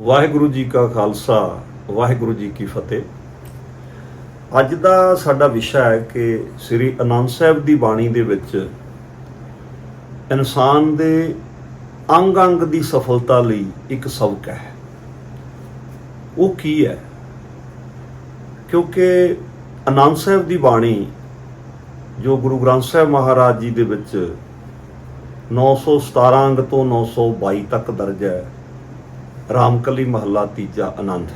ਵਾਹਿਗੁਰੂ ਜੀ ਕਾ ਖਾਲਸਾ, ਵਾਹਿਗੁਰੂ ਜੀ ਕੀ ਫਤਿਹ। ਅੱਜ ਦਾ ਸਾਡਾ ਵਿਸ਼ਾ ਹੈ ਕਿ ਸ੍ਰੀ ਅਨੰਦ ਸਾਹਿਬ ਦੀ ਬਾਣੀ ਦੇ ਵਿੱਚ ਇਨਸਾਨ ਦੇ ਅੰਗ ਅੰਗ ਦੀ ਸਫਲਤਾ ਲਈ ਇੱਕ ਸਬਕ ਹੈ। ਉਹ ਕੀ ਹੈ? ਕਿਉਂਕਿ ਅਨੰਦ ਸਾਹਿਬ ਦੀ ਬਾਣੀ ਜੋ ਗੁਰੂ ਗ੍ਰੰਥ ਸਾਹਿਬ ਮਹਾਰਾਜ ਜੀ ਦੇ ਵਿੱਚ 917 ਅੰਗ ਤੋਂ 922 ਤੱਕ ਦਰਜ ਹੈ ਰਾਮਕਲੀ ਮਹੱਲਾ ਤੀਜਾ ਆਨੰਦ,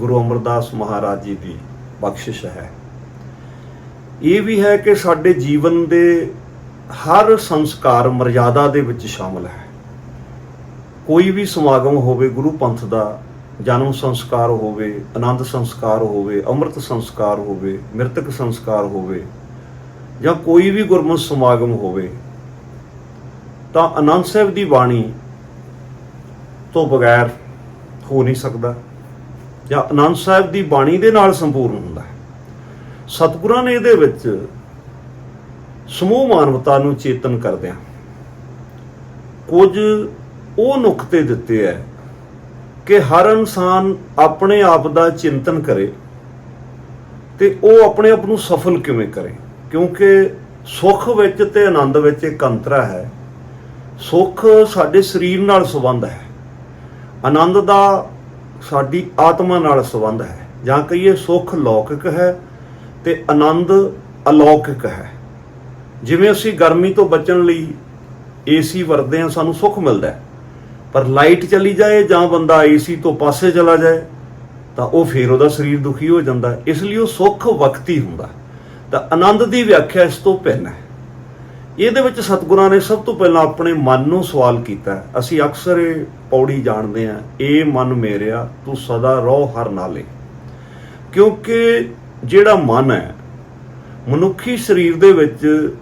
ਗੁਰੂ ਅਮਰਦਾਸ ਮਹਾਰਾਜ ਜੀ ਦੀ ਬਖਸ਼ਿਸ਼ ਹੈ। ਇਹ ਵੀ ਹੈ ਕਿ ਸਾਡੇ ਜੀਵਨ ਦੇ ਹਰ ਸੰਸਕਾਰ ਮਰਜ਼ਾਦਾ ਦੇ ਵਿੱਚ ਸ਼ਾਮਲ ਹੈ। ਕੋਈ ਵੀ ਸਮਾਗਮ ਹੋਵੇ, ਗੁਰੂ ਪੰਥ ਦਾ ਜਨਮ ਸੰਸਕਾਰ ਹੋਵੇ, ਆਨੰਦ ਸੰਸਕਾਰ ਹੋਵੇ, ਅੰਮ੍ਰਿਤ ਸੰਸਕਾਰ ਹੋਵੇ, ਮ੍ਰਿਤਕ ਸੰਸਕਾਰ ਹੋਵੇ ਜਾਂ ਕੋਈ ਵੀ ਗੁਰਮਤਿ ਸਮਾਗਮ ਹੋਵੇ, ਤਾਂ ਆਨੰਦ ਸਾਹਿਬ ਦੀ ਬਾਣੀ ਤੋਂ ਬਗੈਰ ਹੋ ਨਹੀਂ ਸਕਦਾ। ਜਾਂ ਆਨੰਦ ਸਾਹਿਬ ਦੀ ਬਾਣੀ ਦੇ ਨਾਲ ਸੰਪੂਰਨ ਹੁੰਦਾ ਹੈ। ਸਤਿਗੁਰਾਂ ਨੇ ਇਹਦੇ ਵਿੱਚ ਸਮੂਹ ਮਾਨਵਤਾ ਨੂੰ ਚੇਤਨ ਕਰਦਿਆਂ ਕੁਝ ਉਹ ਨੁਕਤੇ ਦਿੱਤੇ ਹੈ ਕਿ ਹਰ ਇਨਸਾਨ ਆਪਣੇ ਆਪ ਦਾ ਚਿੰਤਨ ਕਰੇ ਤੇ ਉਹ ਆਪਣੇ ਆਪ ਨੂੰ ਸਫਲ ਕਿਵੇਂ ਕਰੇ। ਕਿਉਂਕਿ ਸੁੱਖ ਵਿੱਚ ਤੇ ਆਨੰਦ ਵਿੱਚ ਇੱਕ ਅੰਤਰਾ ਹੈ। ਸੁੱਖ ਸਾਡੇ ਸਰੀਰ ਨਾਲ ਸੰਬੰਧ ਹੈ। ਆਨੰਦ ਦਾ ਸਾਡੀ ਆਤਮਾ ਨਾਲ ਸੰਬੰਧ ਹੈ, ਜਾਂ ਕਹੀਏ ਸੁੱਖ ਲੌਕਿਕ ਹੈ ਤੇ ਆਨੰਦ ਅਲੌਕਿਕ ਹੈ। ਜਿਵੇਂ ਅਸੀਂ ਗਰਮੀ ਤੋਂ ਬਚਣ ਲਈ ਏਸੀ ਵਰਤਦੇ ਹਾਂ, ਸਾਨੂੰ ਸੁੱਖ ਮਿਲਦਾ ਪਰ ਲਾਈਟ ਚਲੀ ਜਾਏ ਜਾਂ ਬੰਦਾ ਏਸੀ ਤੋਂ ਪਾਸੇ ਚਲਾ ਜਾਏ, ਤਾਂ ਉਹ ਫੇਰ ਉਹਦਾ ਸਰੀਰ ਦੁਖੀ ਹੋ ਜਾਂਦਾ ਇਸ ਲਈ ਉਹ ਸੁੱਖ ਵਕਤੀ ਹੁੰਦਾ ਤਾਂ ਆਨੰਦ ਦੀ ਵਿਆਖਿਆ ਇਸ ਤੋਂ ਭਿੰਨ ਹੈ। ਇਹਦੇ ਵਿੱਚ ਸਤਿਗੁਰਾਂ ਨੇ ਸਭ ਤੋਂ ਪਹਿਲਾਂ ਆਪਣੇ ਮਨ ਨੂੰ ਸਵਾਲ ਕੀਤਾ। ਅਸੀਂ ਅਕਸਰ ਇਹ ਪੌੜੀ ਜਾਣਦੇ ਹਾਂ, ਇਹ ਮਨ ਮੇਰਿਆ, ਤੂੰ ਸਦਾ ਰਹੁ ਹਰ ਨਾਲੇ। ਕਿਉਂਕਿ ਜਿਹੜਾ ਮਨ ਹੈ, ਮਨੁੱਖੀ ਸਰੀਰ ਦੇ ਵਿੱਚ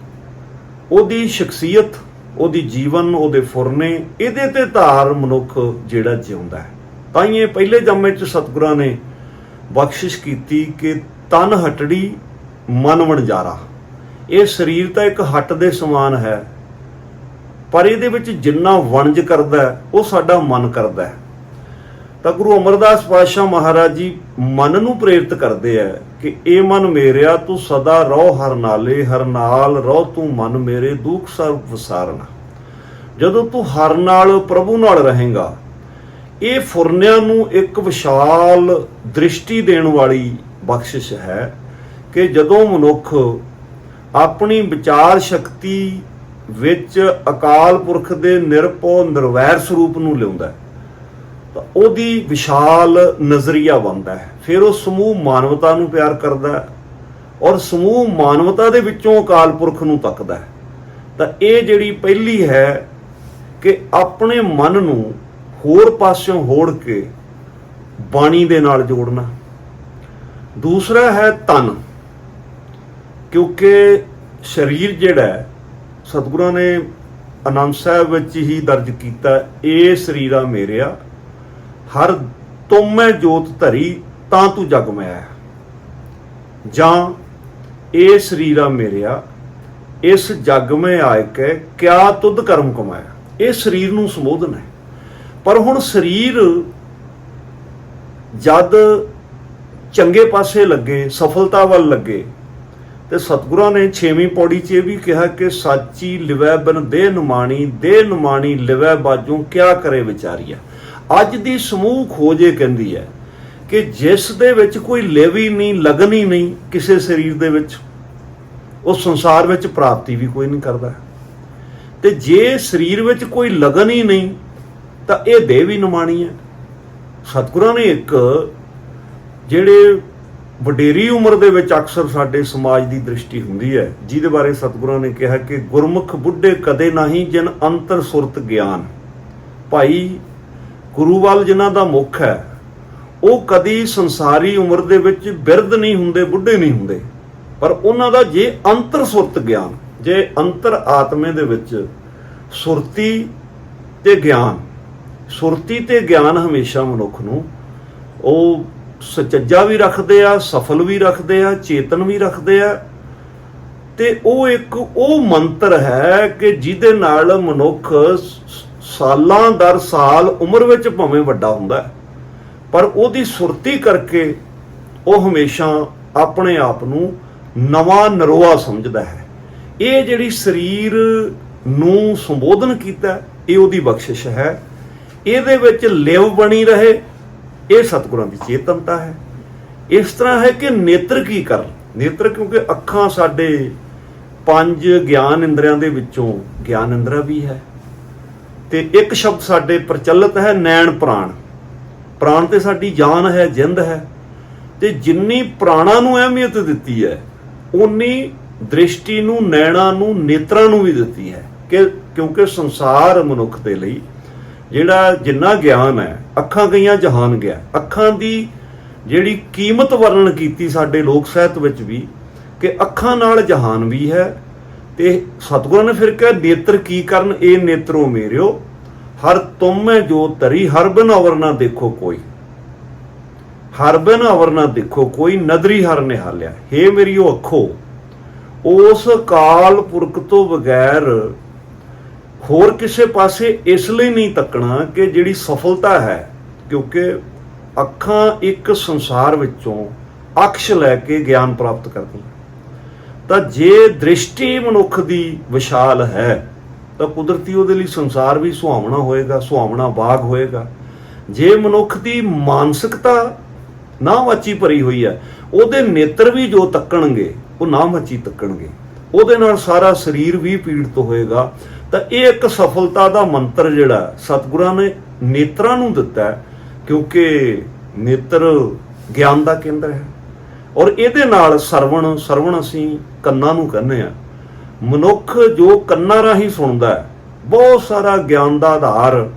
ਉਹਦੀ ਸ਼ਖਸੀਅਤ, ਉਹਦੀ ਜੀਵਨ, ਉਹਦੇ ਫੁਰਨੇ, ਇਹਦੇ ਤੇ ਧਾਰ ਮਨੁੱਖ ਜਿਹੜਾ ਜਿਉਂਦਾ ਹੈ। ਤਾਂ ਹੀ ਇਹ ਪਹਿਲੇ ਜੰਮੇ ਚ ਸਤਿਗੁਰਾਂ ਨੇ ਬਖਸ਼ਿਸ਼ ਕੀਤੀ ਕਿ ਤਨ ਹਟੜੀ ਮਨ ਵਣਜਾਰਾ। ਇਹ ਸਰੀਰ ਤਾਂ ਇੱਕ ਹੱਟ ਦੇ ਸਮਾਨ ਹੈ, ਪਰ ਇਹਦੇ ਵਿੱਚ ਜਿੰਨਾ ਵਣਜ ਕਰਦਾ ਉਹ ਸਾਡਾ ਮਨ ਕਰਦਾ ਹੈ। ਤਾਂ ਗੁਰੂ ਅਮਰਦਾਸ ਪਾਤਸ਼ਾਹ ਮਹਾਰਾਜ ਜੀ ਮਨ ਨੂੰ ਪ੍ਰੇਰਿਤ ਕਰਦੇ ਆ ਕਿ ਇਹ ਮਨ ਮੇਰਿਆ, ਤੂੰ ਸਦਾ ਰਹੋ ਹਰ ਨਾਲੇ, ਹਰ ਨਾਲ ਰਹੋ, ਤੂੰ ਮਨ ਮੇਰੇ ਦੁੱਖ ਸਭ ਵਿਸਾਰਨਾ। ਜਦੋਂ ਤੂੰ ਹਰ ਨਾਲ ਪ੍ਰਭੂ ਨਾਲ ਰਹੇਗਾ, ਇਹ ਫੁਰਨਿਆਂ ਨੂੰ ਇੱਕ ਵਿਸ਼ਾਲ ਦ੍ਰਿਸ਼ਟੀ ਦੇਣ ਵਾਲੀ ਬਖਸ਼ਿਸ਼ ਹੈ ਕਿ ਜਦੋਂ ਮਨੁੱਖ ਆਪਣੀ ਵਿਚਾਰ ਸ਼ਕਤੀ ਵਿੱਚ ਅਕਾਲ ਪੁਰਖ ਦੇ ਨਿਰਪੋ ਨਿਰਵੈਰ ਸਰੂਪ ਨੂੰ ਲਿਆਉਂਦਾ ਤਾਂ ਉਹਦੀ ਵਿਸ਼ਾਲ ਨਜ਼ਰੀਆ ਬਣਦਾ ਹੈ। ਫਿਰ ਉਹ ਸਮੂਹ ਮਾਨਵਤਾ ਨੂੰ ਪਿਆਰ ਕਰਦਾ ਹੈ ਔਰ ਸਮੂਹ ਮਾਨਵਤਾ ਦੇ ਵਿੱਚੋਂ ਅਕਾਲ ਪੁਰਖ ਨੂੰ ਤੱਕਦਾ ਹੈ। ਤਾਂ ਇਹ ਜਿਹੜੀ ਪਹਿਲੀ ਹੈ ਕਿ ਆਪਣੇ ਮਨ ਨੂੰ ਹੋਰ ਪਾਸਿਓਂ ਹੋੜ ਕੇ ਬਾਣੀ ਦੇ ਨਾਲ ਜੋੜਨਾ। ਦੂਸਰਾ ਹੈ ਤਨ ਕਿਉਂਕਿ ਸਰੀਰ ਜਿਹੜਾ ਸਤਿਗੁਰਾਂ ਨੇ ਆਨੰਦ ਸਾਹਿਬ ਵਿੱਚ ਹੀ ਦਰਜ ਕੀਤਾ, ਇਹ ਸਰੀਰਾ ਮੇਰਿਆ। ਹਰ ਤੁਮੈ ਜੋਤ ਧਰੀ, ਤਾਂ ਤੂੰ ਜਗ ਮੈਂ ਆਇਆ ਜਾਂ ਇਹ ਸਰੀਰਾ ਮੇਰਿਆ, ਇਸ ਜਗ ਮੈਂ ਆਇ ਕੇ, ਕਿਆ ਤੁਧ ਕਰਮ ਕਮਾਇਆ? ਇਹ ਸਰੀਰ ਨੂੰ ਸੰਬੋਧਨ ਹੈ। ਪਰ ਹੁਣ ਸਰੀਰ ਜਦ ਚੰਗੇ ਪਾਸੇ ਲੱਗੇ, ਸਫਲਤਾ ਵੱਲ ਲੱਗੇ ਤੇ ਸਤਿਗੁਰਾਂ ਨੇ 6ਵੀਂ ਪੌੜੀ 'ਚ ਇਹ ਵੀ ਕਿਹਾ ਕਿ ਸਾਚੀ ਲਿਵੈ ਬਨ ਦੇ ਨਮਾਣੀ ਦੇ ਨਮਾਣੀ ਲਿਵੈ ਬਾਜੂ ਕਿਆ ਕਰੇ ਵਿਚਾਰੀਆ? ਅੱਜ ਦੀ ਸਮੂਹ ਖੋਜ ਇਹ ਕਹਿੰਦੀ ਹੈ ਕਿ ਜਿਸ ਦੇ ਵਿੱਚ ਕੋਈ ਲਿਵ ਹੀ ਨਹੀਂ, ਲਗਨ ਹੀ ਨਹੀਂ ਕਿਸੇ ਸਰੀਰ ਦੇ ਵਿੱਚ, ਉਹ ਸੰਸਾਰ ਵਿੱਚ ਪ੍ਰਾਪਤੀ ਵੀ ਕੋਈ ਨਹੀਂ ਕਰਦਾ। ਤੇ ਜੇ ਸਰੀਰ ਵਿੱਚ ਕੋਈ ਲਗਨ ਹੀ ਨਹੀਂ, ਤਾਂ ਇਹ ਦੇਹ ਵੀ ਨਮਾਣੀ ਹੈ। ਸਤਿਗੁਰਾਂ ਨੇ ਇੱਕ ਜਿਹੜੇ ਵਡੇਰੀ ਉਮਰ ਦੇ ਵਿੱਚ ਅਕਸਰ ਸਾਡੇ ਸਮਾਜ ਦੀ ਦ੍ਰਿਸ਼ਟੀ ਹੁੰਦੀ ਹੈ, ਜਿਹਦੇ ਬਾਰੇ ਸਤਿਗੁਰਾਂ ਨੇ ਕਿਹਾ ਕਿ ਗੁਰਮੁਖ ਬੁੱਢੇ ਕਦੇ ਨਹੀਂ ਜਿਨ ਅੰਤਰ ਸੁਰਤ ਗਿਆਨ। ਭਾਈ ਗੁਰੂ ਵੱਲ ਜਿਨ੍ਹਾਂ ਦਾ ਮੁਖ ਹੈ, ਉਹ ਕਦੀ ਸੰਸਾਰੀ ਉਮਰ ਦੇ ਵਿੱਚ ਬਿਰਧ ਨਹੀਂ ਹੁੰਦੇ, ਬੁੱਢੇ ਨਹੀਂ ਹੁੰਦੇ। ਪਰ ਉਹਨਾਂ ਦਾ ਜੇ ਅੰਤਰ ਸੁਰਤ ਗਿਆਨ, ਜੇ ਅੰਤਰ ਆਤਮੇ ਦੇ ਵਿੱਚ ਸੁਰਤੀ ਤੇ ਗਿਆਨ, ਸੁਰਤੀ ਤੇ ਗਿਆਨ ਹਮੇਸ਼ਾ ਮਨੁੱਖ ਨੂੰ ਉਹ ਸਚੱਜਾ ਵੀ ਰੱਖਦੇ ਆ, ਸਫਲ ਵੀ ਰੱਖਦੇ ਆ, ਚੇਤਨ ਵੀ ਰੱਖਦੇ ਆ। ਤੇ ਉਹ ਇੱਕ ਉਹ ਮੰਤਰ ਹੈ ਕਿ ਜਿਹਦੇ ਨਾਲ ਮਨੁੱਖ ਸਾਲਾਂ ਦਰ ਸਾਲ ਉਮਰ ਵਿੱਚ ਭਾਵੇਂ ਵੱਡਾ ਹੁੰਦਾ ਪਰ ਉਹਦੀ ਸੁਰਤੀ ਕਰਕੇ ਉਹ ਹਮੇਸ਼ਾ ਆਪਣੇ ਆਪ ਨੂੰ ਨਵਾਂ ਨਰੋਆ ਸਮਝਦਾ ਹੈ। ਇਹ ਜਿਹੜੀ ਸਰੀਰ ਨੂੰ ਸੰਬੋਧਨ ਕੀਤਾ, ਇਹ ਉਹਦੀ ਬਖਸ਼ਿਸ਼ ਹੈ। ਇਹਦੇ ਵਿੱਚ ਲਿਵ ਬਣੀ ਰਹੇ ਇਹ ਸਤਿਗੁਰਾਂ ਦੀ ਚੇਤਨਤਾ ਹੈ। ਇਸ ਤਰ੍ਹਾਂ ਹੈ ਕਿ ਨੇਤਰ ਕੀ ਕਰਨ? ਨੇਤਰ ਕਿਉਂਕਿ ਅੱਖਾਂ ਸਾਡੇ ਪੰਜ ਗਿਆਨ ਇੰਦਰੀਆਂ ਦੇ ਵਿੱਚੋਂ ਗਿਆਨ ਇੰਦਰਾ ਵੀ ਹੈ। ਤੇ ਇੱਕ ਸ਼ਬਦ ਸਾਡੇ ਪ੍ਰਚਲਿਤ ਹੈ, ਨੈਣ ਪ੍ਰਾਣ। ਪ੍ਰਾਣ ਤੇ ਸਾਡੀ ਜਾਨ ਹੈ, ਜਿੰਦ ਹੈ। ਤੇ ਜਿੰਨੀ ਪ੍ਰਾਣਾਂ ਨੂੰ ਅਹਿਮੀਅਤ ਦਿੱਤੀ ਹੈ ਉਨੀ ਦ੍ਰਿਸ਼ਟੀ ਨੂੰ, ਨੈਣਾ ਨੂੰ, ਨੇਤਰਾਂ ਨੂੰ ਵੀ ਦਿੱਤੀ ਹੈ ਕਿ ਕਿਉਂਕਿ ਸੰਸਾਰ ਮਨੁੱਖ ਦੇ ਲਈ ਜਿਹੜਾ ਜਿੰਨਾ ਗਿਆਨ ਹੈ ਅੱਖਾਂ ਗਈਆਂ ਜਹਾਨ ਗਿਆ। ਅੱਖਾਂ ਦੀ ਜਿਹੜੀ ਕੀਮਤ ਵਰਣਨ ਕੀਤੀ ਸਾਡੇ ਲੋਕ ਸਾਹਿਤ ਵਿੱਚ ਵੀ, ਕਿ ਅੱਖਾਂ ਨਾਲ ਜਹਾਨ ਵੀ ਹੈ, ਤੇ ਸਤਿਗੁਰਾਂ ਨੇ ਫਿਰ ਕਿਹਾ, ਨੇਤਰ ਕੀ ਕਰਨ? ਇਹ ਨੇਤਰੋ ਮੇਰਿਓ, ਹਰ ਤੁਮੈ ਜੋ ਤਰੀ, ਹਰ ਬਿਨ ਅਵਰ ਨਾ ਦੇਖੋ ਕੋਈ। ਹਰ ਬਿਨ ਅਵਰ ਨਾ ਦੇਖੋ ਕੋਈ, ਨਦਰੀ ਹਰ ਨਿਹਾਲਿਆ। ਹੇ ਮੇਰੀਓ ਅੱਖੋ, ਉਸ ਕਾਲ ਪੁਰਖ ਤੋਂ ਬਗੈਰ ਹੋਰ ਕਿਸੇ ਪਾਸੇ ਇਸ ਲਈ ਨਹੀਂ ਤੱਕਣਾ ਕਿ ਜਿਹੜੀ ਸਫਲਤਾ ਹੈ, ਕਿਉਂਕਿ ਅੱਖਾਂ ਇੱਕ ਸੰਸਾਰ ਵਿੱਚੋਂ ਅਕਸ਼ ਲੈ ਕੇ ਗਿਆਨ ਪ੍ਰਾਪਤ ਕਰਦੀਆਂ ਤਾਂ ਜੇ ਦ੍ਰਿਸ਼ਟੀ ਮਨੁੱਖ ਦੀ ਵਿਸ਼ਾਲ ਹੈ, ਤਾਂ ਕੁਦਰਤੀ ਉਹਦੇ ਲਈ ਸੰਸਾਰ ਵੀ ਸੁਹਾਵਣਾ ਹੋਏਗਾ, ਸੁਹਾਵਣਾ ਬਾਗ ਹੋਏਗਾ। ਜੇ ਮਨੁੱਖ ਦੀ ਮਾਨਸਿਕਤਾ ਨਾਮਵਾਚੀ ਭਰੀ ਹੋਈ ਹੈ, ਉਹਦੇ ਨੇਤਰ ਵੀ ਜੋ ਤੱਕਣਗੇ, ਉਹ ਨਾਮਵਾਚੀ ਤੱਕਣਗੇ। ਉਹਦੇ ਨਾਲ ਸਾਰਾ ਸਰੀਰ ਵੀ ਪੀੜਤ ਹੋਏਗਾ। ਤਾਂ ਇਹ ਇੱਕ ਸਫਲਤਾ ਦਾ ਮੰਤਰ ਜਿਹੜਾ ਸਤਿਗੁਰਾਂ ਨੇ ਨੇਤਰਾਂ ਨੂੰ ਦਿੱਤਾ ਕਿਉਂਕਿ ਨੇਤਰ ਗਿਆਨ ਦਾ ਕੇਂਦਰ ਹੈ। ਔਰ ਇਹਦੇ ਨਾਲ ਸਰਵਣ ਸਰਵਣ ਅਸੀਂ ਕੰਨਾਂ ਨੂੰ ਕਹਿੰਦੇ ਆ ਮਨੁੱਖ ਜੋ ਕੰਨਾਂ ਰਾਹੀਂ ਸੁਣਦਾ ਹੈ, ਬਹੁਤ ਸਾਰਾ ਗਿਆਨ ਦਾ ਆਧਾਰ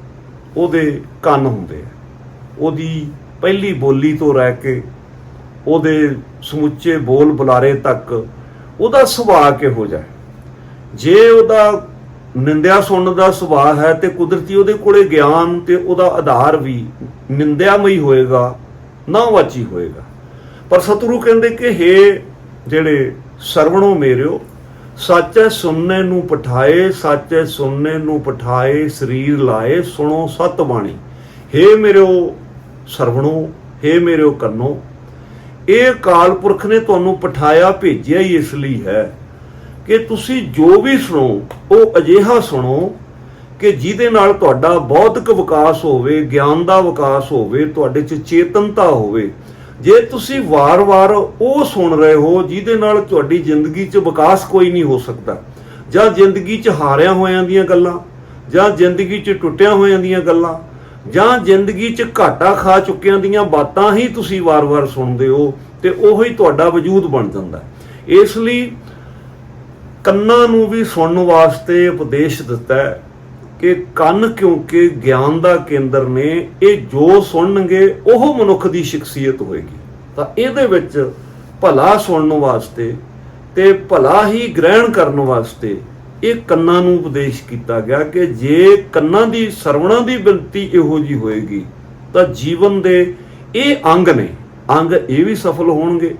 ਉਹਦੇ ਕੰਨ ਹੁੰਦੇ ਆ। ਉਹਦੀ ਪਹਿਲੀ ਬੋਲੀ ਤੋਂ ਰਹਿ ਕੇ ਉਹਦੇ ਸਮੁੱਚੇ ਬੋਲ ਬੁਲਾਰੇ ਤੱਕ ਉਹਦਾ ਸੁਭਾਅ ਕਿਹੋ ਜਿਹਾ ਜੇ ਉਹਦਾ ਨਿੰਦਿਆ ਸੁਣਨ ਦਾ ਸੁਭਾਅ ਹੈ ਤੇ ਕੁਦਰਤੀ ਉਹਦੇ ਕੋਲੇ ਗਿਆਨ ਤੇ ਉਹਦਾ ਆਧਾਰ ਵੀ ਨਿੰਦਿਆਮਈ ਹੋਏਗਾ ਨਾਵਾਚੀ ਹੋਏਗਾ ਪਰ ਸਤਿਗੁਰੂ ਕਹਿੰਦੇ ਕਿ हे ਜਿਹੜੇ ਸਰਵਣੋ ਮੇਰਿਓ ਸੱਚੇ ਸੁਣਨੇ ਨੂੰ ਪਠਾਏ ਸੱਚੇ ਸੁਣਨੇ ਨੂੰ ਪਠਾਏ ਸਰੀਰ ਲਾਏ ਸੁਣੋ ਸਤ ਬਾਣੀ हे ਮੇਰਿਓ ਸਰਵਣੋ हे ਮੇਰਿਓ ਕੰਨੋ ਇਹ ਕਾਲ ਪੁਰਖ ਨੇ ਤੁਹਾਨੂੰ ਪਠਾਇਆ ਭੇਜਿਆ ਹੀ ਇਸ ਲਈ ਹੈ ਕਿ ਤੁਸੀਂ ਜੋ ਵੀ ਸੁਣੋ, ਉਹ ਅਜਿਹਾ ਸੁਣੋ ਕਿ ਜਿਹਦੇ ਨਾਲ ਤੁਹਾਡਾ ਬੌਧਿਕ ਵਿਕਾਸ ਹੋਵੇ, ਗਿਆਨ ਦਾ ਵਿਕਾਸ ਹੋਵੇ, ਤੁਹਾਡੇ 'ਚ ਚੇਤਨਤਾ ਹੋਵੇ। ਜੇ ਤੁਸੀਂ ਵਾਰ-ਵਾਰ ਉਹ ਸੁਣ ਰਹੇ ਹੋ ਜਿਹਦੇ ਨਾਲ ਤੁਹਾਡੀ ਜ਼ਿੰਦਗੀ 'ਚ ਵਿਕਾਸ ਕੋਈ ਨਹੀਂ ਹੋ ਸਕਦਾ, ਜਾਂ ਜ਼ਿੰਦਗੀ 'ਚ ਹਾਰਿਆਂ ਹੋਇਆਂ ਦੀਆਂ ਗੱਲਾਂ, ਜਾਂ ਜ਼ਿੰਦਗੀ 'ਚ ਟੁੱਟਿਆਂ ਹੋਇਆਂ ਦੀਆਂ ਗੱਲਾਂ, ਜਾਂ ਜ਼ਿੰਦਗੀ 'ਚ ਘਾਟਾ ਖਾ ਚੁੱਕਿਆਂ ਦੀਆਂ ਬਾਤਾਂ ਹੀ ਤੁਸੀਂ ਵਾਰ-ਵਾਰ ਸੁਣਦੇ ਹੋ, ਤੇ ਉਹੀ ਤੁਹਾਡਾ ਵਜੂਦ ਬਣ ਜਾਂਦਾ। ਇਸ ਲਈ ਕੰਨਾਂ ਨੂੰ ਵੀ ਸੁਣਨ ਵਾਸਤੇ ਉਪਦੇਸ਼ ਦਿੱਤਾ ਹੈ ਕਿ ਕੰਨ ਕਿਉਂਕਿ ਗਿਆਨ ਦਾ ਕੇਂਦਰ ਨੇ, ਇਹ ਜੋ ਸੁਣਨਗੇ, ਉਹ ਮਨੁੱਖ ਦੀ ਸ਼ਖਸੀਅਤ ਹੋਏਗੀ। ਤਾਂ ਇਹਦੇ ਵਿੱਚ ਭਲਾ ਸੁਣਨ ਵਾਸਤੇ ਤੇ ਭਲਾ ਹੀ ਗ੍ਰਹਿਣ ਕਰਨ ਵਾਸਤੇ ਇਹ ਕੰਨਾਂ ਨੂੰ ਉਪਦੇਸ਼ ਕੀਤਾ ਗਿਆ ਕਿ ਜੇ ਕੰਨਾਂ ਦੀ, ਸਰਵਣਾ ਦੀ ਬਿੰਤੀ ਇਹੋ ਜੀ ਹੋਏਗੀ, ਤਾਂ ਜੀਵਨ ਦੇ ਇਹ ਅੰਗ ਨੇ। ਅੰਗ ਇਹ ਵੀ ਸਫਲ ਹੋਣਗੇ।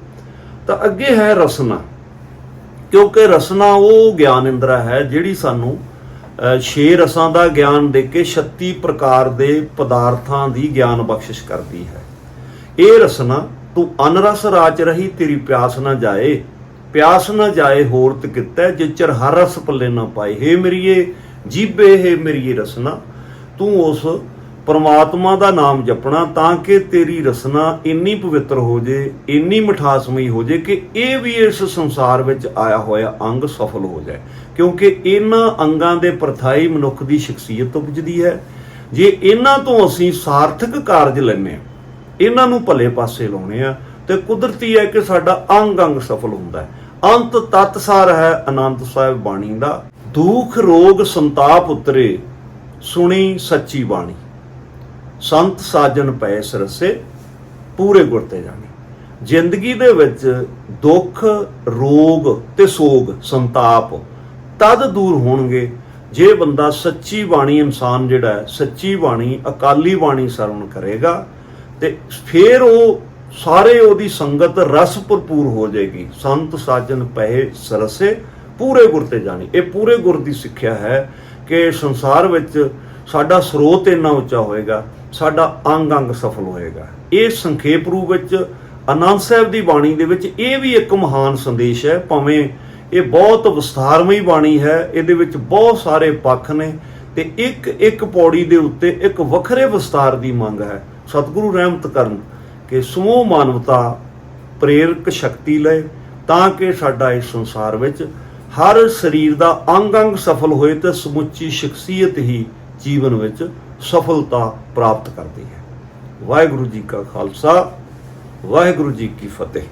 ਤਾਂ ਅੱਗੇ ਹੈ ਰਸਨਾ। ਕਿਉਂਕਿ ਰਸਨਾ ਉਹ ਗਿਆਨ ਇੰਦਰਾ ਹੈ ਜਿਹੜੀ ਸਾਨੂੰ ਛੇ ਰਸਾਂ ਦਾ ਗਿਆਨ ਦੇ ਕੇ 36 ਪ੍ਰਕਾਰ ਦੇ ਪਦਾਰਥਾਂ ਦੀ ਗਿਆਨ ਬਖਸ਼ਿਸ਼ ਕਰਦੀ ਹੈ। ਇਹ ਰਸਨਾ, ਤੂੰ ਅਨਰਸ ਰਾਚ ਰਹੀ ਤੇਰੀ ਪਿਆਸ ਨਾ ਜਾਏ, ਪਿਆਸ ਨਾ ਜਾਏ ਹੋਰ ਤੇ ਕਿਤੈ ਚਿਰ ਹਰ ਰਸ ਪੱਲੇ ਨਾ ਪਾਏ। ਹੇ ਮੇਰੀਏ ਜੀਬੇ, ਹੇ ਮੇਰੀਏ ਰਸਨਾ, ਤੂੰ ਉਸ ਪਰਮਾਤਮਾ ਦਾ ਨਾਮ ਜਪਣਾ ਤਾਂ ਕਿ ਤੇਰੀ ਰਸਨਾ ਇੰਨੀ ਪਵਿੱਤਰ ਹੋ ਜੇ, ਇੰਨੀ ਮਿਠਾਸਮਈ ਹੋ ਜੇ ਕਿ ਇਹ ਵੀ ਇਸ ਸੰਸਾਰ ਵਿੱਚ ਆਇਆ ਹੋਇਆ ਅੰਗ ਸਫਲ ਹੋ ਜਾਏ। ਕਿਉਂਕਿ ਇਹਨਾਂ ਅੰਗਾਂ ਦੇ ਪਰਥਾਈ ਮਨੁੱਖ ਦੀ ਸ਼ਖਸੀਅਤ ਉਪਜਦੀ ਹੈ। ਜੇ ਇਹਨਾਂ ਤੋਂ ਅਸੀਂ ਸਾਰਥਕ ਕਾਰਜ ਲੈਨੇ ਆ ਇਹਨਾਂ ਨੂੰ ਭਲੇ ਪਾਸੇ ਲਾਉਣੇ ਆ, ਤੇ ਕੁਦਰਤੀ ਹੈ ਕਿ ਸਾਡਾ ਅੰਗ ਅੰਗ ਸਫਲ ਹੁੰਦਾ ਹੈ। ਅੰਤ ਤਤਸਾਰ ਹੈ ਅਨੰਦ ਸਾਹਿਬ ਬਾਣੀ ਦਾ। ਦੁੱਖ ਰੋਗ ਸੰਤਾਪ ਉਤਰੇ, ਸੁਣੀ ਸੱਚੀ ਬਾਣੀ। ਸੰਤ ਸਾਜਨ ਪਏ ਸਰਸੇ, ਪੂਰੇ ਗੁਰ ਤੇ ਜਾਣੇ। ਜ਼ਿੰਦਗੀ ਦੇ ਵਿੱਚ ਦੁੱਖ, ਰੋਗ ਤੇ ਸੋਗ, ਸੰਤਾਪ ਤਦ ਦੂਰ ਹੋਣਗੇ ਜੇ ਬੰਦਾ ਸੱਚੀ ਬਾਣੀ ਇਨਸਾਨ ਜਿਹੜਾ ਹੈ, ਸੱਚੀ ਬਾਣੀ, ਅਕਾਲੀ ਬਾਣੀ ਸਰਵਣ ਕਰੇਗਾ ਤੇ ਫਿਰ ਉਹ ਸਾਰੇ ਉਹਦੀ ਸੰਗਤ ਰਸ ਭਰਪੂਰ ਹੋ ਜਾਏਗੀ। ਸੰਤ ਸਾਜਨ ਪਏ ਸਰਸੇ, ਪੂਰੇ ਗੁਰ ਤੇ ਜਾਣੀ। ਇਹ ਪੂਰੇ ਗੁਰ ਦੀ ਸਿੱਖਿਆ ਹੈ ਕਿ ਸੰਸਾਰ ਵਿੱਚ ਸਾਡਾ ਸਰੋਤ ਇੰਨਾ ਉੱਚਾ ਹੋਏਗਾ ਸਾਡਾ ਅੰਗ ਅੰਗ ਸਫਲ ਹੋਏਗਾ। ਇਹ ਸੰਖੇਪ ਰੂਪ ਵਿੱਚ ਆਨੰਦ ਸਾਹਿਬ ਦੀ ਬਾਣੀ ਦੇ ਵਿੱਚ ਇਹ ਵੀ ਇੱਕ ਮਹਾਨ ਸੰਦੇਸ਼ ਹੈ, ਭਾਵੇਂ ਇਹ ਬਹੁਤ ਵਿਸਥਾਰਮਈ ਬਾਣੀ ਹੈ, ਇਹਦੇ ਵਿੱਚ ਬਹੁਤ ਸਾਰੇ ਪੱਖ ਨੇ ਤੇ ਇੱਕ ਇੱਕ ਪੌੜੀ ਦੇ ਉੱਤੇ ਇੱਕ ਵੱਖਰੇ ਵਿਸਤਾਰ ਦੀ ਮੰਗ ਹੈ। ਸਤਿਗੁਰੂ ਰਹਿਮਤ ਕਰਨ ਕਿ ਸਮੂਹ ਮਾਨਵਤਾ ਪ੍ਰੇਰਕ ਸ਼ਕਤੀ ਲਏ ਤਾਂ ਕਿ ਸਾਡਾ ਇਸ ਸੰਸਾਰ ਵਿੱਚ ਹਰ ਸਰੀਰ ਦਾ ਅੰਗ ਅੰਗ ਸਫਲ ਹੋਏ ਤੇ ਸਮੁੱਚੀ ਸ਼ਖਸੀਅਤ ਹੀ ਜੀਵਨ ਵਿੱਚ ਸਫਲਤਾ ਪ੍ਰਾਪਤ ਕਰਦੀ ਹੈ। ਵਾਹਿਗੁਰੂ ਜੀ ਕਾ ਖਾਲਸਾ ਵਾਹਿਗੁਰੂ ਜੀ ਕੀ ਫਤਿਹ।